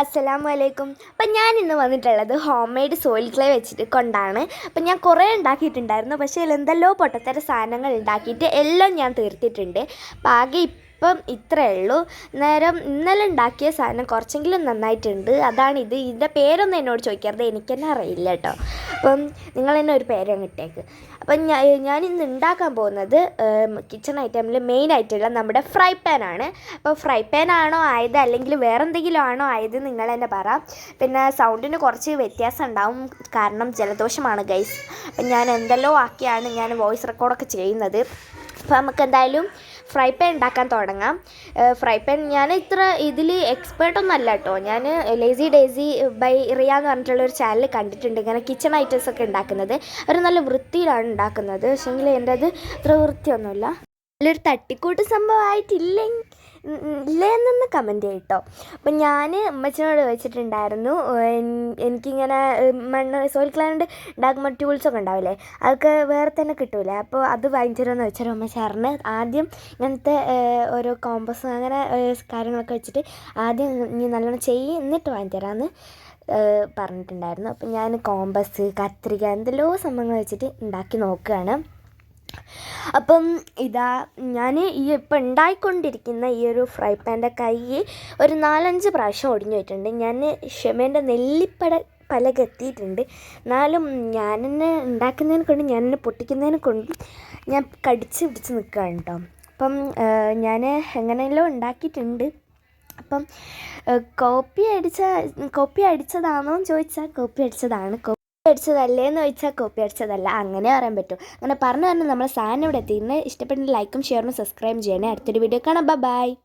അസ്സലാമു അലൈക്കും അപ്പം ഞാൻ ഇന്ന് വന്നിട്ടുള്ളത് ഹോം മെയ്ഡ് സോയിൽ ക്ലേ വെച്ചിട്ട് കൊണ്ടാണ്. അപ്പം ഞാൻ കുറേ ഉണ്ടാക്കിയിട്ടുണ്ടായിരുന്നു. പക്ഷേ അതിൽ എന്തെല്ലോ പൊട്ടത്തര സാധനങ്ങൾ ഉണ്ടാക്കിയിട്ട് എല്ലാം ഞാൻ തീർത്തിട്ടുണ്ട്. അപ്പം ആകെ ഇപ്പം ഇത്രയേ ഉള്ളൂ. നേരം ഇന്നലെ ഉണ്ടാക്കിയ സാധനം കുറച്ചെങ്കിലും നന്നായിട്ടുണ്ട്. അതാണ് ഇത്. ഇതിന്റെ പേരൊന്നും എന്നോട് ചോദിക്കരുത്. എനിക്ക് തന്നെ അറിയില്ല കേട്ടോ. അപ്പം നിങ്ങൾ തന്നെ ഒരു പേരങ്ങ് ഇട്ടേക്ക്. അപ്പം ഞാൻ ഞാൻ ഇന്ന് ഉണ്ടാക്കാൻ പോകുന്നത് കിച്ചൺ ഐറ്റമിൽ മെയിൻ ആയിട്ടുള്ള നമ്മുടെ ഫ്രൈ പാൻ ആണ്. അപ്പോൾ ഫ്രൈ പാൻ ആണോ ആയത് അല്ലെങ്കിൽ വേറെ എന്തെങ്കിലും ആണോ ആയത് നിങ്ങൾ തന്നെ പറ. പിന്നെ സൗണ്ടിന് കുറച്ച് വ്യത്യാസം ഉണ്ടാവും കാരണം ജലദോഷമാണ് ഗൈസ് അപ്പം ഞാൻ എന്തെല്ലോ ആക്കിയാണ് ഞാൻ വോയിസ് റെക്കോർഡൊക്കെ ചെയ്യുന്നത്. അപ്പോൾ നമുക്ക് എന്തായാലും ഫ്രൈ പാൻ ഉണ്ടാക്കാൻ തുടങ്ങാം ഫ്രൈ പാൻ ഞാൻ ഇത്ര ഇതിൽ എക്സ്പേർട്ടൊന്നും അല്ല കേട്ടോ ഞാൻ ലേസി ഡേസി ബൈ റിയ എന്ന് പറഞ്ഞിട്ടുള്ള ഒരു ചാനൽ കണ്ടിട്ടുണ്ട്. ഇങ്ങനെ കിച്ചൺ ഐറ്റംസ് ഒക്കെ ഉണ്ടാക്കുന്നത് അവർ നല്ല വൃത്തിയിലാണ് ഉണ്ടാക്കുന്നത് പക്ഷേങ്കിൽ എന്റെ അത് അത്ര വൃത്തിയൊന്നുമില്ല നല്ലൊരു തട്ടിക്കൂട്ട് സംഭവമായിട്ടില്ല ഇല്ലെന്നൊന്ന് കമന്റ് ചെയ്യട്ടോ അപ്പം ഞാൻ അമ്മച്ചനോട് ചോദിച്ചിട്ടുണ്ടായിരുന്നു എനിക്കിങ്ങനെ മണ്ണ് സോയിൽ ക്ലാൻഡ് ഉണ്ടാക്കുമ്പോൾ ടൂൾസൊക്കെ ഉണ്ടാവില്ലേ അതൊക്കെ വേറെ തന്നെ കിട്ടൂലേ? അപ്പോൾ അത് വാങ്ങിച്ചിരുമെന്ന് വെച്ചാൽ അമ്മ സാറിന്. ആദ്യം ഇങ്ങനത്തെ ഓരോ കോമ്പസ് അങ്ങനെ കാര്യങ്ങളൊക്കെ വെച്ചിട്ട് ആദ്യം നീ നല്ലോണം ചെയ്യ് എന്നിട്ട് വാങ്ങിത്തരാമെന്ന് പറഞ്ഞിട്ടുണ്ടായിരുന്നു. അപ്പം ഞാൻ കോമ്പസ് കത്രിക എന്തെല്ലോ സംഭവങ്ങൾ വെച്ചിട്ട് ഉണ്ടാക്കി നോക്കുകയാണ് അപ്പം ഇതാ ഞാൻ ഈ ഇപ്പം ഉണ്ടായിക്കൊണ്ടിരിക്കുന്ന ഈ ഒരു ഫ്രൈ പാന്റെ കൈ ഒരു നാലഞ്ച് പ്രാവശ്യം ഒടിഞ്ഞു പോയിട്ടുണ്ട്. ഞാൻ ക്ഷമേന്റെ നെല്ലിപ്പട പലക എത്തിയിട്ടുണ്ട്. എന്നാലും ഞാൻ തന്നെ ഉണ്ടാക്കുന്നതിനെ കൊണ്ട് ഞാൻ തന്നെ പൊട്ടിക്കുന്നതിനെ കൊണ്ട് ഞാൻ കടിച്ച് പിടിച്ച് നിൽക്കുകയാണ് കേട്ടോ. അപ്പം ഞാൻ എങ്ങനെയല്ലോ ഉണ്ടാക്കിയിട്ടുണ്ട്. അപ്പം കോപ്പി അടിച്ച കോപ്പി അടിച്ചതാണോ എന്ന് ചോദിച്ചാൽ കോപ്പി അടിച്ചതാണ്. അടിച്ചതല്ലേ എന്ന് ചോദിച്ചാൽ കോപ്പി അടിച്ചതല്ല. അങ്ങനെ പറയാൻ പറ്റും. അങ്ങനെ പറഞ്ഞു തന്നെ നമ്മളെ സാധനം ഇവിടെ എത്തിയിരുന്നു ഇഷ്ടപ്പെട്ടെങ്കിൽ ലൈക്കും ഷെയറും സബ്സ്ക്രൈബ് ചെയ്യണേ. അടുത്തൊരു വീഡിയോ കാണാം. ബൈ